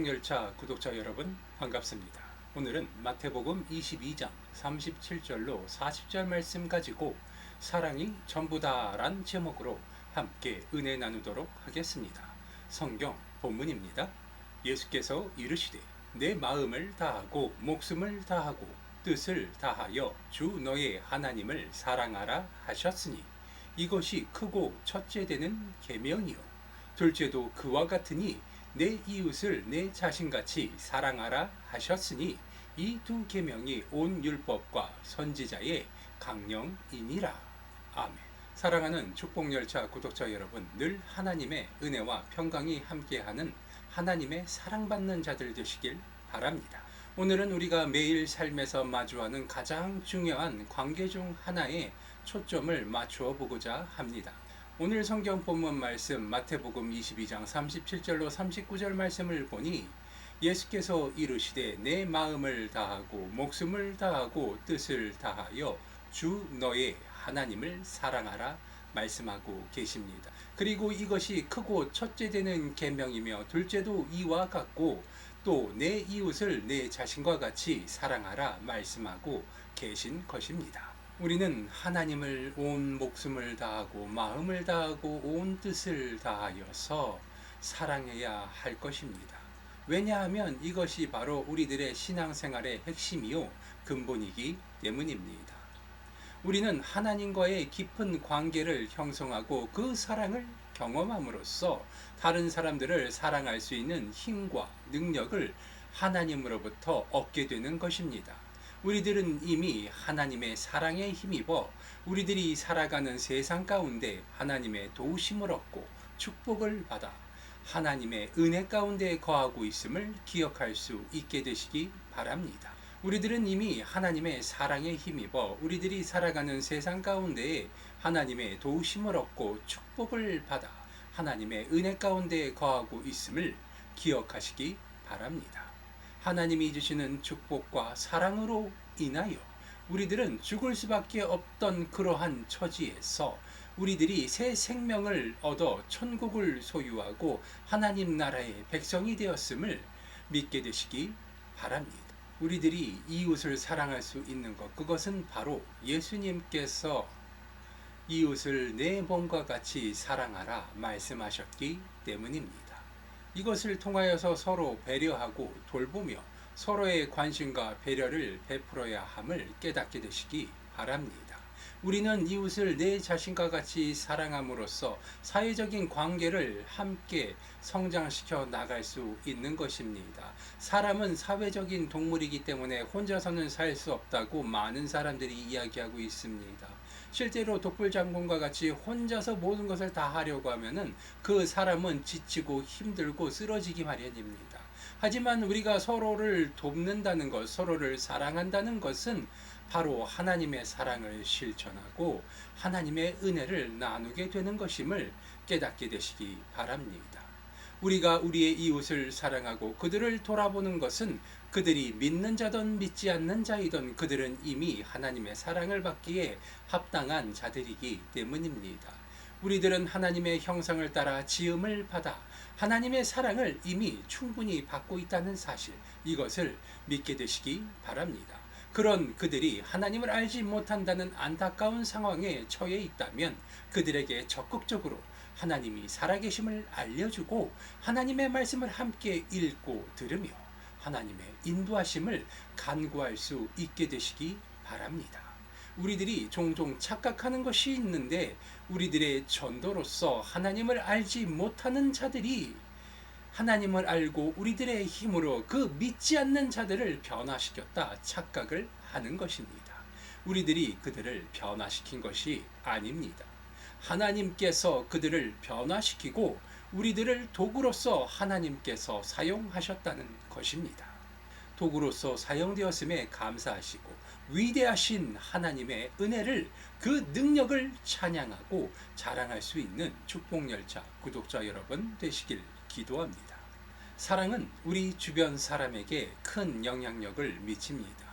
축복열차 구독자 여러분 반갑습니다. 오늘은 마태복음 22장 37절로 40절 말씀 가지고 사랑이 전부다란 제목으로 함께 은혜 나누도록 하겠습니다. 성경 본문입니다. 예수께서 이르시되 내 마음을 다하고 목숨을 다하고 뜻을 다하여 주 너의 하나님을 사랑하라 하셨으니 이것이 크고 첫째 되는 계명이요 둘째도 그와 같으니 내 이웃을 내 자신같이 사랑하라 하셨으니 이 두 계명이 온 율법과 선지자의 강령이니라. 아멘. 사랑하는 축복열차 구독자 여러분, 늘 하나님의 은혜와 평강이 함께하는 하나님의 사랑받는 자들 되시길 바랍니다. 오늘은 우리가 매일 삶에서 마주하는 가장 중요한 관계 중 하나에 초점을 맞추어 보고자 합니다. 오늘 성경 본문 말씀 마태복음 22장 37절로 39절 말씀을 보니 예수께서 이르시되 내 마음을 다하고 목숨을 다하고 뜻을 다하여 주 너의 하나님을 사랑하라 말씀하고 계십니다. 그리고 이것이 크고 첫째 되는 계명이며 둘째도 이와 같고 또 내 이웃을 내 자신과 같이 사랑하라 말씀하고 계신 것입니다. 우리는 하나님을 온 목숨을 다하고 마음을 다하고 온 뜻을 다하여서 사랑해야 할 것입니다. 왜냐하면 이것이 바로 우리들의 신앙생활의 핵심이요 근본이기 때문입니다. 우리는 하나님과의 깊은 관계를 형성하고 그 사랑을 경험함으로써 다른 사람들을 사랑할 수 있는 힘과 능력을 하나님으로부터 얻게 되는 것입니다. 우리들은 이미 하나님의 사랑에 힘입어 우리들이 살아가는 세상 가운데 하나님의 도우심을 얻고 축복을 받아 하나님의 은혜 가운데 거하고 있음을 기억할 수 있게 되시기 바랍니다. 우리들은 이미 하나님의 사랑에 힘입어 우리들이 살아가는 세상 가운데에 하나님의 도우심을 얻고 축복을 받아 하나님의 은혜 가운데 거하고 있음을 기억하시기 바랍니다. 하나님이 주시는 축복과 사랑으로 인하여 우리들은 죽을 수밖에 없던 그러한 처지에서 우리들이 새 생명을 얻어 천국을 소유하고 하나님 나라의 백성이 되었음을 믿게 되시기 바랍니다. 우리들이 이웃을 사랑할 수 있는 것, 그것은 바로 예수님께서 이웃을 내 몸과 같이 사랑하라 말씀하셨기 때문입니다. 이것을 통하여서 서로 배려하고 돌보며 서로의 관심과 배려를 베풀어야 함을 깨닫게 되시기 바랍니다. 우리는 이웃을 내 자신과 같이 사랑함으로써 사회적인 관계를 함께 성장시켜 나갈 수 있는 것입니다. 사람은 사회적인 동물이기 때문에 혼자서는 살 수 없다고 많은 사람들이 이야기하고 있습니다. 실제로 독불 장군과 같이 혼자서 모든 것을 다 하려고 하면은 그 사람은 지치고 힘들고 쓰러지기 마련입니다. 하지만 우리가 서로를 돕는다는 것, 서로를 사랑한다는 것은 바로 하나님의 사랑을 실천하고 하나님의 은혜를 나누게 되는 것임을 깨닫게 되시기 바랍니다. 우리가 우리의 이웃을 사랑하고 그들을 돌아보는 것은 그들이 믿는 자든 믿지 않는 자이든 그들은 이미 하나님의 사랑을 받기에 합당한 자들이기 때문입니다. 우리들은 하나님의 형상을 따라 지음을 받아 하나님의 사랑을 이미 충분히 받고 있다는 사실, 이것을 믿게 되시기 바랍니다. 그런 그들이 하나님을 알지 못한다는 안타까운 상황에 처해 있다면 그들에게 적극적으로 하나님이 살아계심을 알려주고 하나님의 말씀을 함께 읽고 들으며 하나님의 인도하심을 간구할 수 있게 되시기 바랍니다. 우리들이 종종 착각하는 것이 있는데 우리들의 전도로서 하나님을 알지 못하는 자들이 하나님을 알고 우리들의 힘으로 그 믿지 않는 자들을 변화시켰다 착각을 하는 것입니다. 우리들이 그들을 변화시킨 것이 아닙니다. 하나님께서 그들을 변화시키고 우리들을 도구로서 하나님께서 사용하셨다는 것입니다. 도구로서 사용되었음에 감사하시고 위대하신 하나님의 은혜를 그 능력을 찬양하고 자랑할 수 있는 축복열차 구독자 여러분 되시길 기도합니다. 사랑은 우리 주변 사람에게 큰 영향력을 미칩니다.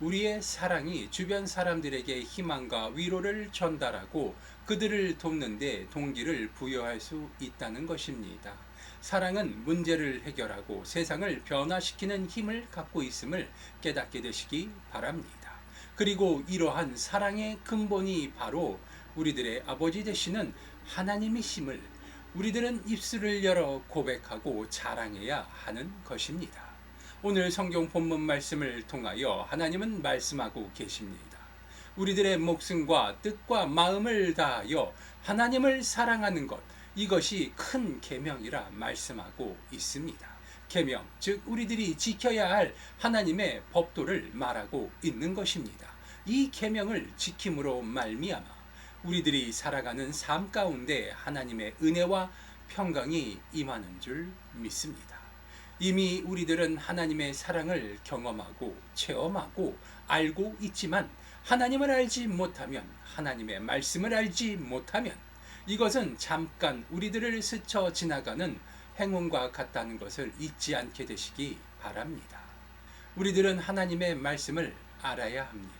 우리의 사랑이 주변 사람들에게 희망과 위로를 전달하고 그들을 돕는데 동기를 부여할 수 있다는 것입니다. 사랑은 문제를 해결하고 세상을 변화시키는 힘을 갖고 있음을 깨닫게 되시기 바랍니다. 그리고 이러한 사랑의 근본이 바로 우리들의 아버지 되시는 하나님이심을 우리들은 입술을 열어 고백하고 자랑해야 하는 것입니다. 오늘 성경 본문 말씀을 통하여 하나님은 말씀하고 계십니다. 우리들의 목숨과 뜻과 마음을 다하여 하나님을 사랑하는 것 이것이 큰 계명이라 말씀하고 있습니다. 계명 즉 우리들이 지켜야 할 하나님의 법도를 말하고 있는 것입니다. 이 계명을 지킴으로 말미암아 우리들이 살아가는 삶 가운데 하나님의 은혜와 평강이 임하는 줄 믿습니다. 이미 우리들은 하나님의 사랑을 경험하고 체험하고 알고 있지만 하나님을 알지 못하면 하나님의 말씀을 알지 못하면 이것은 잠깐 우리들을 스쳐 지나가는 행운과 같다는 것을 잊지 않게 되시기 바랍니다. 우리들은 하나님의 말씀을 알아야 합니다.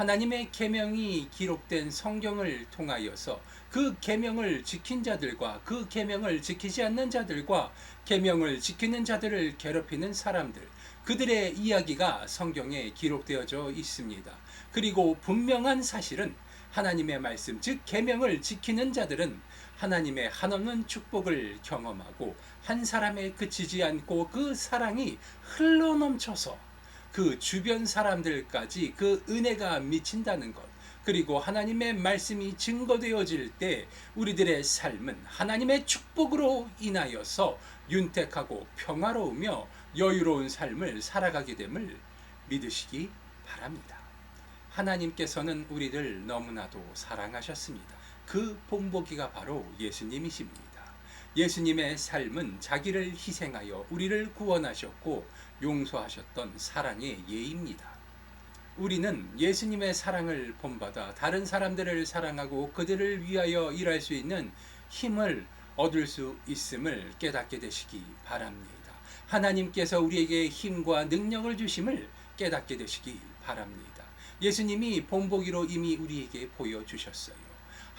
하나님의 계명이 기록된 성경을 통하여서 그 계명을 지킨 자들과 그 계명을 지키지 않는 자들과 계명을 지키는 자들을 괴롭히는 사람들 그들의 이야기가 성경에 기록되어져 있습니다. 그리고 분명한 사실은 하나님의 말씀 즉 계명을 지키는 자들은 하나님의 한없는 축복을 경험하고 한 사람에 그치지 않고 그 사랑이 흘러넘쳐서 그 주변 사람들까지 그 은혜가 미친다는 것. 그리고 하나님의 말씀이 증거되어질 때 우리들의 삶은 하나님의 축복으로 인하여서 윤택하고 평화로우며 여유로운 삶을 살아가게 됨을 믿으시기 바랍니다. 하나님께서는 우리를 너무나도 사랑하셨습니다. 그 본보기가 바로 예수님이십니다. 예수님의 삶은 자기를 희생하여 우리를 구원하셨고 용서하셨던 사랑의 예입니다. 우리는 예수님의 사랑을 본받아 다른 사람들을 사랑하고 그들을 위하여 일할 수 있는 힘을 얻을 수 있음을 깨닫게 되시기 바랍니다. 하나님께서 우리에게 힘과 능력을 주심을 깨닫게 되시기 바랍니다. 예수님이 본보기로 이미 우리에게 보여주셨어요.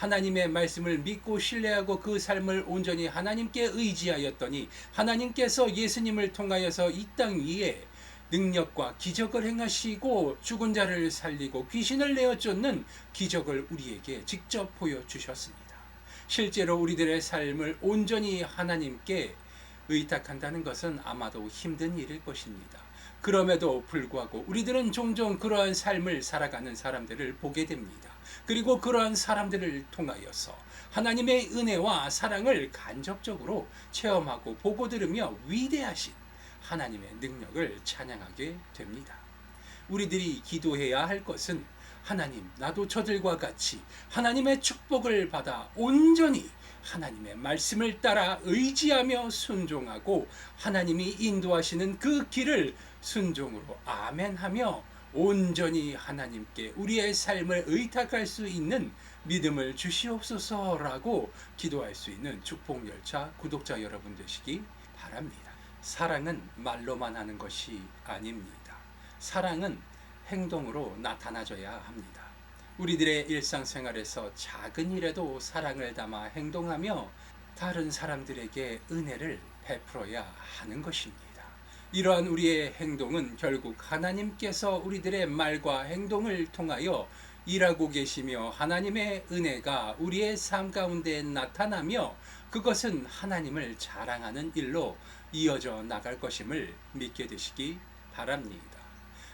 하나님의 말씀을 믿고 신뢰하고 그 삶을 온전히 하나님께 의지하였더니 하나님께서 예수님을 통하여서 이 땅 위에 능력과 기적을 행하시고 죽은 자를 살리고 귀신을 내어 쫓는 기적을 우리에게 직접 보여주셨습니다. 실제로 우리들의 삶을 온전히 하나님께 의탁한다는 것은 아마도 힘든 일일 것입니다. 그럼에도 불구하고 우리들은 종종 그러한 삶을 살아가는 사람들을 보게 됩니다. 그리고 그러한 사람들을 통하여서 하나님의 은혜와 사랑을 간접적으로 체험하고 보고 들으며 위대하신 하나님의 능력을 찬양하게 됩니다. 우리들이 기도해야 할 것은 하나님, 나도 저들과 같이 하나님의 축복을 받아 온전히 하나님의 말씀을 따라 의지하며 순종하고 하나님이 인도하시는 그 길을 순종으로 아멘하며 온전히 하나님께 우리의 삶을 의탁할 수 있는 믿음을 주시옵소서라고 기도할 수 있는 축복 열차 구독자 여러분 되시기 바랍니다. 사랑은 말로만 하는 것이 아닙니다. 사랑은 행동으로 나타나줘야 합니다. 우리들의 일상생활에서 작은 일에도 사랑을 담아 행동하며 다른 사람들에게 은혜를 베풀어야 하는 것입니다. 이러한 우리의 행동은 결국 하나님께서 우리들의 말과 행동을 통하여 일하고 계시며 하나님의 은혜가 우리의 삶 가운데 나타나며 그것은 하나님을 자랑하는 일로 이어져 나갈 것임을 믿게 되시기 바랍니다.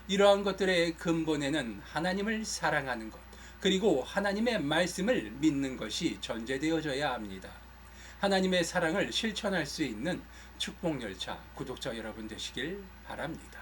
이러한 것들의 근본에는 하나님을 사랑하는 것, 그리고 하나님의 말씀을 믿는 것이 전제되어져야 합니다. 하나님의 사랑을 실천할 수 있는 축복열차 구독자 여러분 되시길 바랍니다.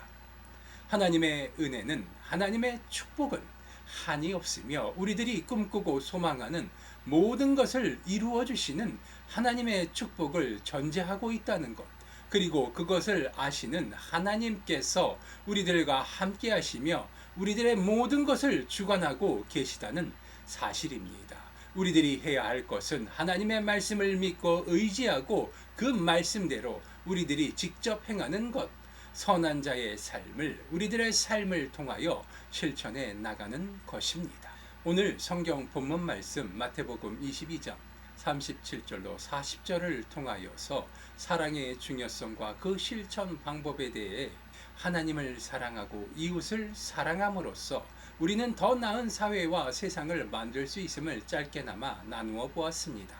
하나님의 은혜는 하나님의 축복은 한이 없으며 우리들이 꿈꾸고 소망하는 모든 것을 이루어 주시는 하나님의 축복을 전제하고 있다는 것. 그리고 그것을 아시는 하나님께서 우리들과 함께 하시며 우리들의 모든 것을 주관하고 계시다는 사실입니다. 우리들이 해야 할 것은 하나님의 말씀을 믿고 의지하고 그 말씀대로 우리들이 직접 행하는 것, 선한 자의 삶을 우리들의 삶을 통하여 실천해 나가는 것입니다. 오늘 성경 본문 말씀 마태복음 22장 37절로 40절을 통하여서 사랑의 중요성과 그 실천 방법에 대해 하나님을 사랑하고 이웃을 사랑함으로써 우리는 더 나은 사회와 세상을 만들 수 있음을 짧게나마 나누어 보았습니다.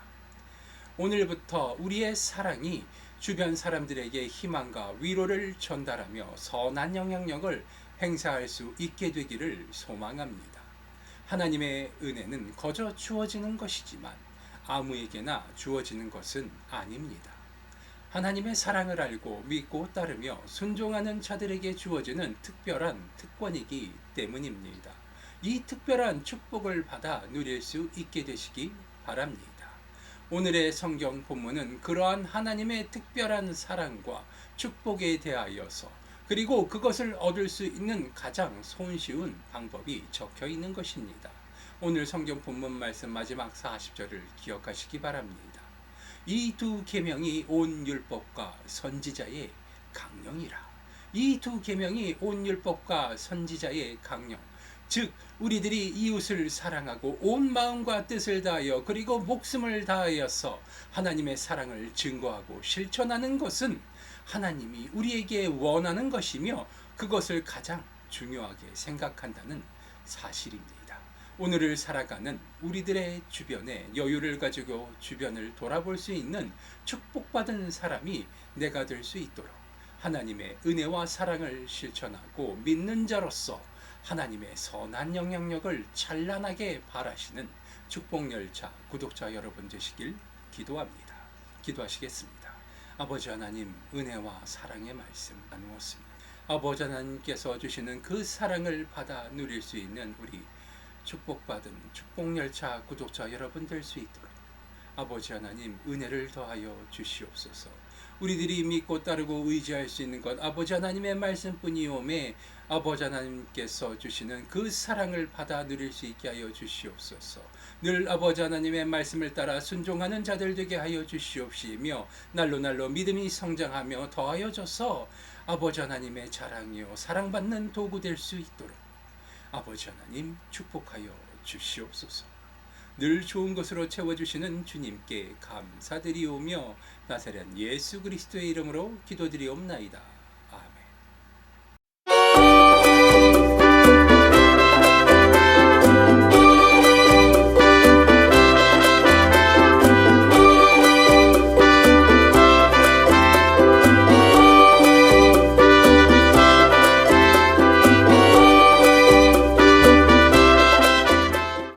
오늘부터 우리의 사랑이 주변 사람들에게 희망과 위로를 전달하며 선한 영향력을 행사할 수 있게 되기를 소망합니다. 하나님의 은혜는 거저 주어지는 것이지만 아무에게나 주어지는 것은 아닙니다. 하나님의 사랑을 알고 믿고 따르며 순종하는 자들에게 주어지는 특별한 특권이기 때문입니다. 이 특별한 축복을 받아 누릴 수 있게 되시기 바랍니다. 오늘의 성경 본문은 그러한 하나님의 특별한 사랑과 축복에 대하여서 그리고 그것을 얻을 수 있는 가장 손쉬운 방법이 적혀 있는 것입니다. 오늘 성경 본문 말씀 마지막 40절을 기억하시기 바랍니다. 이 두 계명이 온 율법과 선지자의 강령이라. 이 두 계명이 온 율법과 선지자의 강령. 즉 우리들이 이웃을 사랑하고 온 마음과 뜻을 다하여 그리고 목숨을 다하여서 하나님의 사랑을 증거하고 실천하는 것은 하나님이 우리에게 원하는 것이며 그것을 가장 중요하게 생각한다는 사실입니다. 오늘을 살아가는 우리들의 주변에 여유를 가지고 주변을 돌아볼 수 있는 축복받은 사람이 내가 될 수 있도록 하나님의 은혜와 사랑을 실천하고 믿는 자로서 하나님의 선한 영향력을 찬란하게 바라시는 축복열차 구독자 여러분 되시길 기도합니다. 기도하시겠습니다. 아버지 하나님 은혜와 사랑의 말씀 나누었습니다. 아버지 하나님께서 주시는 그 사랑을 받아 누릴 수 있는 우리 축복받은 축복열차 구독자 여러분 될 수 있도록 아버지 하나님 은혜를 더하여 주시옵소서. 우리들이 믿고 따르고 의지할 수 있는 것 아버지 하나님의 말씀뿐이오매 아버지 하나님께서 주시는 그 사랑을 받아 누릴 수 있게 하여 주시옵소서. 늘 아버지 하나님의 말씀을 따라 순종하는 자들 되게 하여 주시옵시며 날로 날로 믿음이 성장하며 더하여져서 아버지 하나님의 자랑이요 사랑받는 도구 될 수 있도록 아버지 하나님 축복하여 주시옵소서. 늘 좋은 것으로 채워주시는 주님께 감사드리오며 나사렛 예수 그리스도의 이름으로 기도드리옵나이다.